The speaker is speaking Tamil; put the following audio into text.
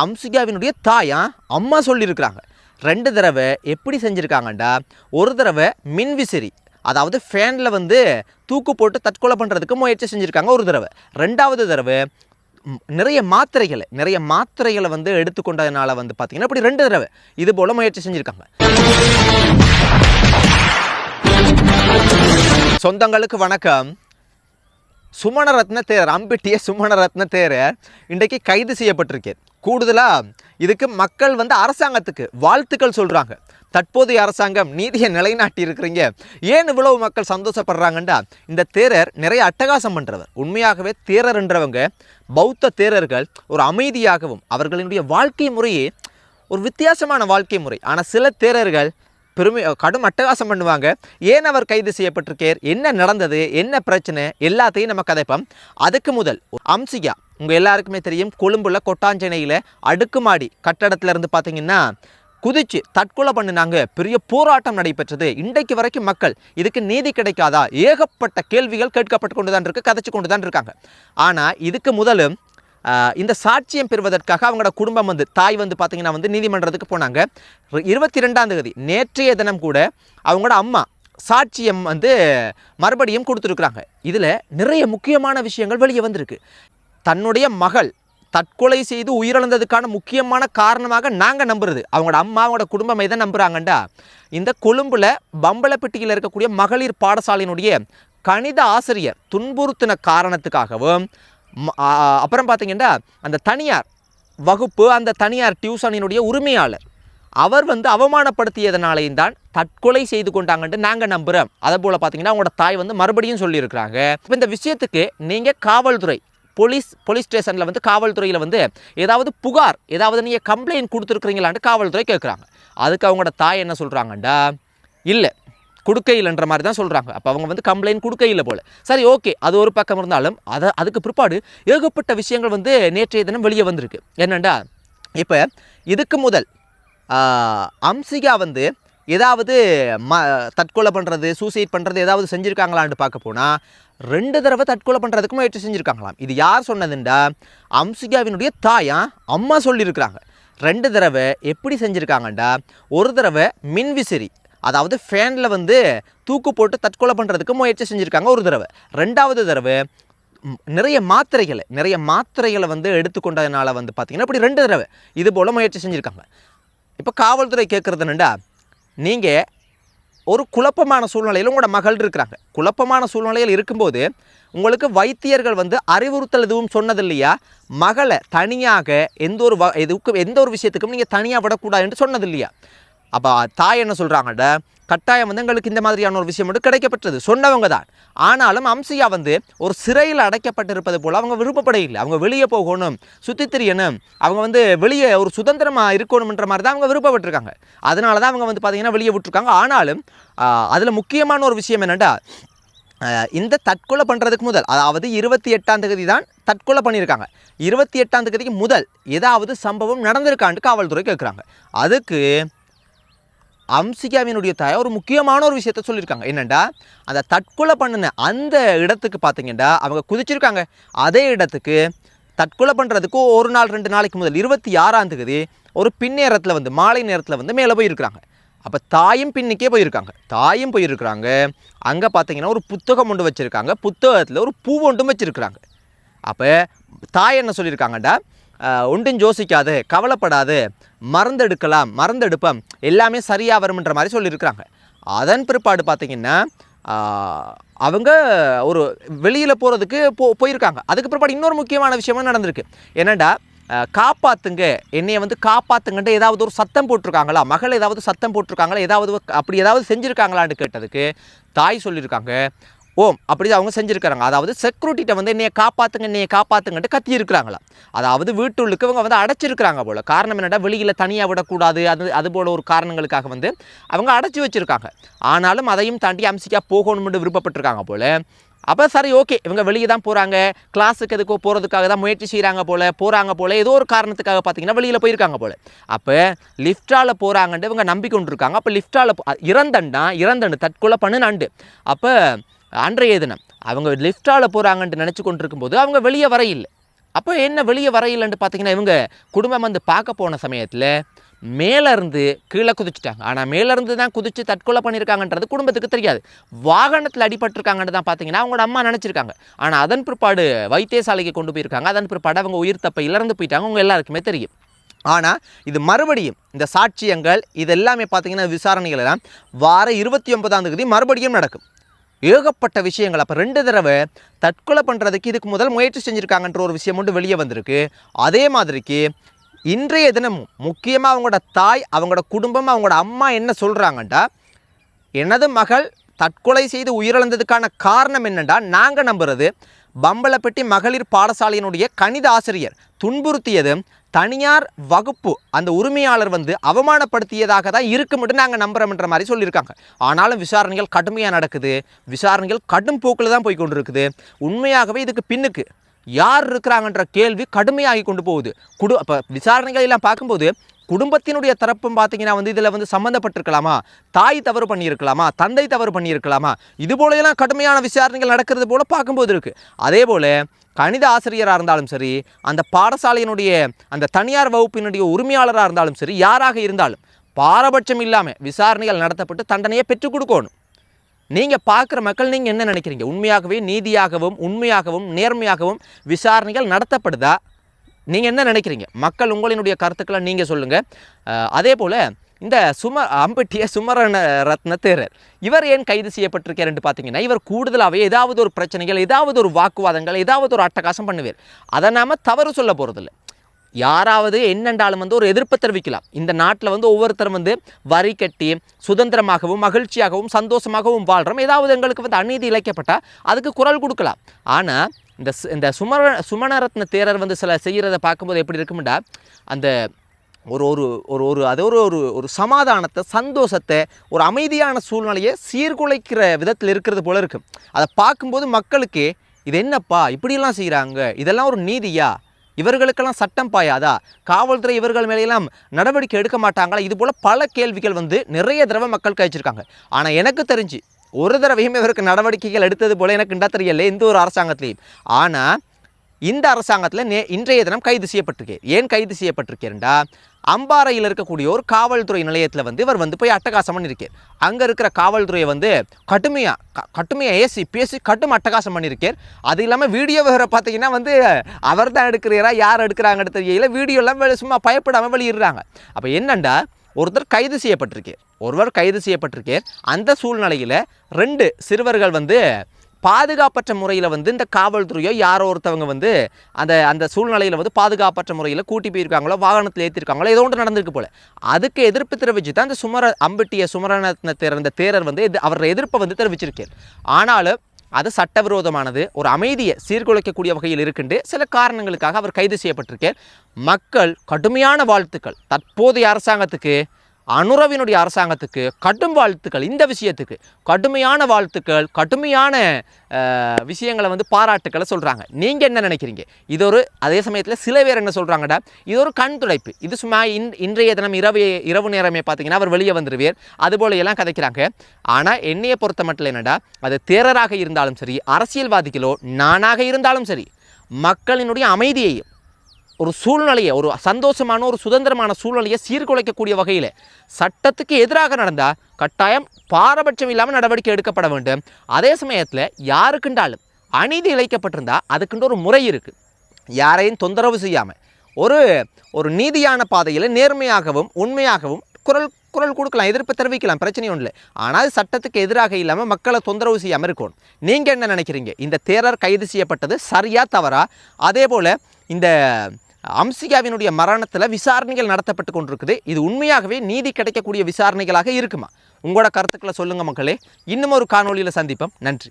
அம்சிகாவினுடைய தாயா அம்மா சொல்லியிருக்கிறாங்க. ரெண்டு தடவை எப்படி செஞ்சுருக்காங்கண்டா? ஒரு தடவை மின்விசிறி அதாவது ஃபேனில் வந்து தூக்கு போட்டு தற்கொலை பண்ணுறதுக்கு முயற்சி செஞ்சுருக்காங்க ஒரு தடவை. ரெண்டாவது தடவை நிறைய மாத்திரைகளை நிறைய மாத்திரைகளை வந்து எடுத்துக்கொண்டதுனால வந்து பார்த்தீங்கன்னா இப்படி ரெண்டு தடவை இது போல் முயற்சி செஞ்சுருக்காங்க. சொந்தங்களுக்கு வணக்கம். சுமணரத்ன தேர் அம்பிட்டிய சுமணரத்ன தேரர் இன்றைக்கு கைது செய்யப்பட்டிருக்கேன். கூடுதலாக இதுக்கு மக்கள் வந்து அரசாங்கத்துக்கு வாழ்த்துக்கள் சொல்கிறாங்க தற்போதைய அரசாங்கம் நீதியை நிலைநாட்டி இருக்கிறீங்க. ஏன் இவ்வளவு மக்கள் சந்தோஷப்படுறாங்கண்டா? இந்த தேரர் நிறைய அட்டகாசம் பண்ணுறவர் உண்மையாகவே தேரர்ன்றவங்க பௌத்த தேரர்கள் ஒரு அமைதியாகவும் அவர்களினுடைய வாழ்க்கை முறையே ஒரு வித்தியாசமான வாழ்க்கை முறை. ஆனால் சில தேரர்கள் பெருமை கடும் அட்டகாசம் பண்ணுவாங்க. ஏன் அவர் கைது செய்யப்பட்டிருக்கார்? என்ன நடந்தது? என்ன பிரச்சனை? எல்லாத்தையும் நம்ம கதைப்போம். அதுக்கு முதல் அம்சிகா. உங்கள் எல்லாருக்குமே தெரியும் கொழும்புல கொட்டாஞ்சேனையில் அடுக்குமாடி கட்டடத்துல இருந்து பார்த்தீங்கன்னா குதிச்சு தற்கொலை பண்ணினாங்க. பெரிய போராட்டம் நடைபெற்றது. இன்றைக்கு வரைக்கும் மக்கள் இதுக்கு நீதி கிடைக்காதா? ஏகப்பட்ட கேள்விகள் கேட்கப்பட்டு கொண்டு தான் இருக்குது கதைச்சு கொண்டு தான் இருக்காங்க. ஆனால் இதுக்கு முதலும் இந்த சாட்சியம் பெறுவதற்காக அவங்களோட குடும்பம் வந்து தாய் வந்து பார்த்தீங்கன்னா வந்து நீதிமன்றத்துக்கு போனாங்க. இருபத்தி ரெண்டாம் தேதி நேற்றைய தினம் கூட அவங்களோட அம்மா சாட்சியம் வந்து மறுபடியும் கொடுத்துருக்குறாங்க. இதில் நிறைய முக்கியமான விஷயங்கள் வெளியே வந்திருக்கு. தன்னுடைய மகள் தற்கொலை செய்து உயிரிழந்ததுக்கான முக்கியமான காரணமாக நாங்கள் நம்புறது. அவங்களோட அம்மா அவங்களோட குடும்பம் எதை நம்புகிறாங்கண்டா இந்த கொழும்பில் பம்பளப்பட்டியில் இருக்கக்கூடிய மகளிர் பாடசாலையினுடைய கணித ஆசிரியர் துன்புறுத்தின காரணத்துக்காகவும் அப்புறம் பார்த்தீங்கன்னா அந்த தனியார் வகுப்பு அந்த தனியார் டியூஷனினுடைய உரிமையாளர் அவர் வந்து அவமானப்படுத்தியதனாலேயும் தான் தற்கொலை செய்து கொண்டாங்கன்ட்டு நாங்கள் நம்புகிறோம் அதே போல் பார்த்தீங்கன்னா அவங்களோட தாய் வந்து மறுபடியும் சொல்லியிருக்கிறாங்க. இப்போ இந்த விஷயத்துக்கு நீங்கள் காவல்துறை போலீஸ் போலீஸ் ஸ்டேஷனில் வந்து காவல்துறையில் வந்து ஏதாவது புகார் ஏதாவது நீங்கள் கம்ப்ளைண்ட் கொடுத்துருக்குறீங்களான்ட்டு காவல்துறை கேட்குறாங்க அதுக்கு அவங்களோட தாய் என்ன சொல்கிறாங்கண்டா இல்லை கொடுக்கையில்ன்ற மாதிரி தான் சொல்கிறாங்க அப்போ அவங்க வந்து கம்ப்ளைண்ட் கொடுக்கையில் போல். சரி ஓகே அது ஒரு பக்கம் இருந்தாலும் அதை அதுக்கு பிற்பாடு ஏகப்பட்ட விஷயங்கள் வந்து நேற்றைய தினம் வெளியே வந்திருக்கு. என்னண்டா? இப்போ இதுக்கு முதல் அம்சிகா வந்து ஏதாவது ம தற்கொலை பண்ணுறது சூசைட் பண்ணுறது ஏதாவது செஞ்சுருக்காங்களான்னு பார்க்க போனால் ரெண்டு தடவை தற்கொலை பண்ணுறதுக்கு முயற்சி செஞ்சுருக்காங்களாம். இது யார் சொன்னதுண்டா? அம்சிகாவினுடைய தாயா அம்மா சொல்லியிருக்கிறாங்க ரெண்டு தடவை எப்படி செஞ்சுருக்காங்கண்டா? ஒரு தடவை மின்விசிறி அதாவது ஃபேனில் வந்து தூக்கு போட்டு தற்கொலை பண்ணுறதுக்கு முயற்சி செஞ்சுருக்காங்க ஒரு தடவை. ரெண்டாவது தடவை நிறைய மாத்திரைகளை நிறைய மாத்திரைகளை வந்து எடுத்துக்கொண்டதுனால வந்து பார்த்திங்கன்னா இப்படி ரெண்டு தடவை இது போல் முயற்சி செஞ்சுருக்காங்க. இப்போ காவல்துறை கேட்குறதுனண்டா நீங்கள் ஒரு குழப்பமான சூழ்நிலையில் உங்களோட மகள் இருக்கிறாங்க. குழப்பமான சூழ்நிலையில் இருக்கும்போது உங்களுக்கு வைத்தியர்கள் வந்து அறிவுறுத்தல் எதுவும் சொன்னது இல்லையா மகளை தனியாக எந்த ஒரு வ எதுக்கும் எந்த ஒரு விஷயத்துக்கும் நீங்கள் தனியாக விடக்கூடாதுன்னு சொன்னது இல்லையா அப்போ தாய் என்ன சொல்கிறாங்கட கட்டாயம் வந்து எங்களுக்கு இந்த மாதிரியான ஒரு விஷயம் மட்டும் கிடைக்கப்பட்டது சொன்னவங்க தான் ஆனாலும் அம்சியா வந்து ஒரு சிறையில் அடைக்கப்பட்டிருப்பது போல் அவங்க விருப்பப்படையில்லை. அவங்க வெளியே போகணும் சுற்றி திரியணும் அவங்க வந்து வெளியே ஒரு சுதந்திரமாக இருக்கணும்ன்ற மாதிரி தான் அவங்க விருப்பப்பட்டிருக்காங்க. அதனால தான் அவங்க வந்து பார்த்திங்கன்னா வெளியே விட்டுருக்காங்க. ஆனாலும் அதில் முக்கியமான ஒரு விஷயம் என்னென்னா இந்த தற்கொலை பண்ணுறதுக்கு முதல் அதாவது இருபத்தி எட்டாம் தேதி தான் தற்கொலை பண்ணியிருக்காங்க. இருபத்தி எட்டாம் தேதிக்கு முதல் ஏதாவது சம்பவம் நடந்திருக்கான்ட்டு காவல்துறை கேட்குறாங்க அதுக்கு அம்சிகாவினுடைய தாய் ஒரு முக்கியமான ஒரு விஷயத்த சொல்லியிருக்காங்க. என்னென்னா அந்த தற்கொலை பண்ணின அந்த இடத்துக்கு பார்த்தீங்கன்னா அவங்க குதிச்சிருக்காங்க. அதே இடத்துக்கு தற்கொலை பண்ணுறதுக்கு ஒரு நாள் ரெண்டு நாளைக்கு முதல் இருபத்தி ஆறாம் தேதி ஒரு பின்னேரத்தில் வந்து மாலை நேரத்தில் வந்து மேலே போயிருக்கிறாங்க. அப்போ தாயும் பின்னிக்கே போயிருக்காங்க. தாயும் போயிருக்கிறாங்க. அங்கே பார்த்தீங்கன்னா ஒரு புத்தகம் ஒன்று வச்சுருக்காங்க. புத்தகத்தில் ஒரு பூ ஒன்றும் வச்சுருக்கிறாங்க. அப்போ தாய் என்ன சொல்லியிருக்காங்கடா ஒன்றும் யோசிக்காது கவலைப்படாது மறந்தெடுக்கலாம் மறந்தெடுப்பம். எல்லாமே சரியாக வரும்ன்ற மாதிரி சொல்லியிருக்கிறாங்க. அதன் பிற்பாடு பார்த்திங்கன்னா அவங்க ஒரு வெளியில் போகிறதுக்கு போ போயிருக்காங்க. அதுக்கு பிற்பாடு இன்னொரு முக்கியமான விஷயமும் நடந்திருக்கு. என்னடா காப்பாற்றுங்க காப்பாத்துங்க. என்னைய வந்து காப்பாற்றுங்கன்ட்டு ஏதாவது ஒரு சத்தம் போட்டிருக்காங்களா? மகள் ஏதாவது சத்தம் போட்டிருக்காங்களா? ஏதாவது அப்படி ஏதாவது செஞ்சுருக்காங்களான்னு கேட்டதுக்கு தாய் சொல்லியிருக்காங்க. ஓம் அப்படி தான் அவங்க செஞ்சுருக்கிறாங்க. அதாவது செக்யூரிட்டிகிட்ட வந்து என்னைய காப்பாற்றுங்க என்னைய காப்பாற்றுங்கன்ட்டு கத்தி இருக்கிறாங்களா அதாவது வீட்டுள்ளுக்கு இவங்க வந்து அடைச்சிருக்கிறாங்க போல். காரணம் என்னடா வெளியில் தனியாக விடக்கூடாது அது அது போல் ஒரு காரணங்களுக்காக வந்து அவங்க அடைச்சி வச்சுருக்காங்க. ஆனாலும் அதையும் தாண்டி அம்சிக்காக போகணும்னு விருப்பப்பட்டிருக்காங்க போல். அப்போ சரி ஓகே இவங்க வெளியே தான் போகிறாங்க கிளாஸுக்கு எதுக்கோ போகிறதுக்காக தான் முயற்சி செய்கிறாங்க போல் போகிறாங்க போல் ஏதோ ஒரு காரணத்துக்காக பார்த்தீங்கன்னா வெளியில் போயிருக்காங்க போல். அப்போ லிஃப்டால் போகிறாங்கன்ட்டு இவங்க நம்பிக்கொண்டிருக்காங்க. அப்போ லிஃப்டால் இறந்தண்டா இறந்தண்டு தற்கொலை பண்ணுனாண்டு. அப்போ அன்றைய தினம். அவங்க லிஃப்டால் போகிறாங்கன்ட்டு நினச்சி கொண்டிருக்கும்போது அவங்க வெளியே வர இல்லை அப்போ என்ன வெளியே வரையிலன்னு பார்த்தீங்கன்னா இவங்க குடும்பம் வந்து பார்க்க போன சமயத்தில் மேலேருந்து கீழே குதிச்சிட்டாங்க. ஆனால் மேலே இருந்து தான் குதித்து தற்கொலை பண்ணியிருக்காங்கன்றது குடும்பத்துக்கு தெரியாது. வாகனத்தில் அடிபட்டிருக்காங்கன்னு தான் பார்த்தீங்கன்னா அவங்களோட அம்மா நினச்சிருக்காங்க. ஆனால் அதன் பிற்பாடு வைத்தியசாலைக்கு கொண்டு போயிருக்காங்க. அதன் பிற்பாடு அவங்க உயிர் தப்பை இழந்து போயிட்டாங்க. அவங்க எல்லாருக்குமே தெரியும். ஆனால் இது மறுபடியும் இந்த சாட்சியங்கள் இது எல்லாமே பார்த்தீங்கன்னா விசாரணைகள் எல்லாம் வார இருபத்தி ஒன்பதாம் தேதி மறுபடியும் நடக்கும். ஏகப்பட்ட விஷயங்கள். அப்போ ரெண்டு தடவை தற்கொலை பண்ணுறதுக்கு இதுக்கு முதல் முயற்சி செஞ்சுருக்காங்கன்ற ஒரு விஷயம் மட்டும் வெளியே வந்திருக்கு. அதே மாதிரிக்கு இன்றைய தினமும் முக்கியமாக அவங்களோட தாய் அவங்களோட குடும்பம் அவங்களோட அம்மா என்ன சொல்கிறாங்கண்டா எனது மகள் தற்கொலை செய்து உயிரிழந்ததுக்கான காரணம் என்னண்டா? நாங்கள் நம்புறது பம்பலப்பட்டி மகளிர் பாடசாலையினுடைய கணித ஆசிரியர் துன்புறுத்தியது தனியார் வகுப்பு அந்த உரிமையாளர் வந்து அவமானப்படுத்தியதாக தான் இருக்கும்னு நாங்கள் நம்புகிறோம்ன்ற மாதிரி சொல்லியிருக்காங்க. ஆனாலும் விசாரணைகள் கடுமையாக நடக்குது. விசாரணைகள் கடும் போக்கில் தான் போய் கொண்டிருக்குது. உண்மையாகவே இதுக்கு பின்னுக்கு யார் இருக்கிறாங்கன்ற கேள்வி கடுமையாகி கொண்டு போகுது. குடு அப்போ விசாரணைகள் எல்லாம் பார்க்கும்போது குடும்பத்தினுடைய தரப்பும் பார்த்தீங்கன்னா வந்து இதில் வந்து சம்மந்தப்பட்டிருக்கலாமா? தாய் தவறு பண்ணியிருக்கலாமா? தந்தை தவறு பண்ணியிருக்கலாமா? இது போலயெல்லாம் கடுமையான விசாரணைகள் நடக்கிறது போல பார்க்கும்போது இருக்குது அதே போல் கணித ஆசிரியராக இருந்தாலும் சரி அந்த பாடசாலையினுடைய அந்த தனியார் வகுப்பினுடைய உரிமையாளராக இருந்தாலும் சரி யாராக இருந்தாலும் பாரபட்சம் இல்லாமல் விசாரணைகள் நடத்தப்பட்டு தண்டனையை பெற்றுக் கொடுக்கணும். நீங்கள் பார்க்குற மக்கள் நீங்கள் என்ன நினைக்கிறீங்க? உண்மையாகவே நீதியாகவும் உண்மையாகவும் நேர்மையாகவும் விசாரணைகள் நடத்தப்படுதா? நீங்கள் என்ன நினைக்கிறீங்க? மக்கள் உங்களினுடைய கருத்துக்களை நீங்கள் சொல்லுங்கள் அதே போல் இந்த சும அம்பட்டிய சுமரன ரத்ன தேரர் இவர் ஏன் கைது செய்யப்பட்டிருக்காருன்னு பார்த்தீங்கன்னா இவர் கூடுதலாகவே ஏதாவது ஒரு பிரச்சனைகள் ஏதாவது ஒரு வாக்குவாதங்கள் ஏதாவது ஒரு அட்டகாசம் பண்ணுவார். அதை நாம் தவறு சொல்ல போகிறதில்ல யாராவது என்னென்றாலும் வந்து ஒரு எதிர்ப்பை தெரிவிக்கலாம். இந்த நாட்டில் வந்து ஒவ்வொருத்தரும் வந்து வரி கட்டி சுதந்திரமாகவும் மகிழ்ச்சியாகவும் சந்தோஷமாகவும் வாழ்கிறோம் ஏதாவது எங்களுக்கு வந்து அநீதி இழைக்கப்பட்டால் அதுக்கு குரல் கொடுக்கலாம். ஆனால் இந்த இந்த சுமர சுமணரத்ன தேரர் வந்து சில செய்கிறத பார்க்கும்போது எப்படி இருக்கும்டா? அந்த ஒரு ஒரு ஒரு ஒரு அது ஒரு ஒரு ஒரு சமாதானத்தை சந்தோஷத்தை ஒரு அமைதியான சூழ்நிலையை சீர்குலைக்கிற விதத்தில் இருக்கிறது போல இருக்கும் அதை பார்க்கும்போது மக்களுக்கு இது என்னப்பா? இப்படியெல்லாம் செய்கிறாங்க இதெல்லாம் ஒரு நீதியா? இவர்களுக்கெல்லாம் சட்டம் பாயாதா? காவல்துறை இவர்கள் மேலையெல்லாம் நடவடிக்கை எடுக்க மாட்டாங்களா? இது போல் பல கேள்விகள் வந்து நிறைய தடவை மக்கள் கழிச்சிருக்காங்க ஆனால் எனக்கு தெரிஞ்சு ஒரு தடவையும் இவருக்கு நடவடிக்கைகள் எடுத்தது போல எனக்கு இண்டா தெரியல எந்த ஒரு அரசாங்கத்திலையும். ஆனால் இந்த அரசாங்கத்தில் நே இன்றைய தினம் கைது செய்யப்பட்டிருக்கேன் ஏன் கைது செய்யப்பட்டிருக்கேன்டா அம்பாறையில் இருக்கக்கூடிய ஒரு காவல்துறை நிலையத்தில் வந்து இவர் வந்து போய் அட்டகாசம் பண்ணியிருக்கார் அங்கே இருக்கிற காவல்துறையை வந்து கடுமையாக க கடுமையாக ஏசி பேசி கடும் அட்டகாசம் பண்ணியிருக்கார் அது இல்லாமல் வீடியோ வேறு பார்த்தீங்கன்னா வந்து அவர் தான் எடுக்கிறீரா யார் எடுக்கிறாங்கன்னு தெரியல. வீடியோலாம் வெளி- சும்மா பயப்படாமல் வெளியிடுறாங்க. அப்போ என்னண்டா ஒருத்தர் கைது செய்யப்பட்டிருக்கார் ஒருவர் கைது செய்யப்பட்டிருக்கார் அந்த சூழ்நிலையில் ரெண்டு சிறுவர்கள் வந்து பாதுகாப்பற்ற முறையில் வந்து இந்த காவல்துறையோ யாரோ ஒருத்தவங்க வந்து அந்த அந்த சூழ்நிலையில் வந்து பாதுகாப்பற்ற முறையில் கூட்டி போயிருக்காங்களோ வாகனத்தில் ஏற்றிருக்காங்களோ ஏதோ ஒன்று நடந்திருக்கு போல. அதுக்கு எதிர்ப்பு தெரிவித்து தான் அந்த சுமர அம்பட்டிய சுமரநத்ன தேரர் தேரர் வந்து எது அவர் எதிர்ப்பை வந்து தெரிவிச்சிருக்கார். ஆனாலும் அது சட்டவிரோதமானது. ஒரு அமைதியை சீர்குலைக்கக்கூடிய வகையில் இருக்குன்று சில காரணங்களுக்காக அவர் கைது செய்யப்பட்டிருக்கார் மக்கள் கடுமையான வாழ்த்துக்கள். தற்போதைய அரசாங்கத்துக்கு அனுரவினுடைய அரசாங்கத்துக்கு கடும் வாழ்த்துக்கள். இந்த விஷயத்துக்கு கடுமையான வாழ்த்துக்கள் கடுமையான விஷயங்களை வந்து பாராட்டுக்களை சொல்கிறாங்க நீங்கள் என்ன நினைக்கிறீங்க? இது ஒரு அதே சமயத்தில் சில பேர் என்ன சொல்கிறாங்கடா இது ஒரு கண் துடைப்பு. இது சும்மா இன் இன்றைய தினம் இரவு இரவு நேரமே பார்த்தீங்கன்னா அவர் வெளியே வந்துருவார். அதுபோல எல்லாம் கதைக்கிறாங்க. ஆனால் என்னையை பொறுத்த மட்டும் என்னடா? அது தேரராக இருந்தாலும் சரி அரசியல்வாதிகளோ நானாக இருந்தாலும் சரி மக்களினுடைய அமைதியையும் ஒரு சூழ்நிலையை ஒரு சந்தோஷமான ஒரு சுதந்திரமான சூழ்நிலையை சீர்குலைக்கக்கூடிய வகையில் சட்டத்துக்கு எதிராக நடந்தால் கட்டாயம் பாரபட்சம் இல்லாமல் நடவடிக்கை எடுக்கப்பட வேண்டும். அதே சமயத்தில் யாருக்குண்டாலும் அநீதி இழைக்கப்பட்டிருந்தால் அதுக்குண்டு ஒரு முறை இருக்குது யாரையும் தொந்தரவு செய்யாமல் ஒரு ஒரு நீதியான பாதையில் நேர்மையாகவும் உண்மையாகவும் குரல் குரல் கொடுக்கலாம் எதிர்ப்பு தெரிவிக்கலாம் பிரச்சனை ஒன்றும் இல்லை ஆனால் அது சட்டத்துக்கு எதிராக இல்லாமல் மக்களை தொந்தரவு செய்யாமல் இருக்கணும். நீங்கள் என்ன நினைக்கிறீங்க? இந்த தேரர் கைது செய்யப்பட்டது சரியாக தவறா? அதே போல் இந்த அம்சிகாவினுடைய மரணத்தில் விசாரணைகள் நடத்தப்பட்டு கொண்டிருக்குது. இது உண்மையாகவே நீதி கிடைக்கக்கூடிய விசாரணைகளாக இருக்குமா? உங்களோட கருத்துக்களை சொல்லுங்கள் மக்களே. இன்னும் ஒரு காணொளியில் சந்திப்போம். நன்றி.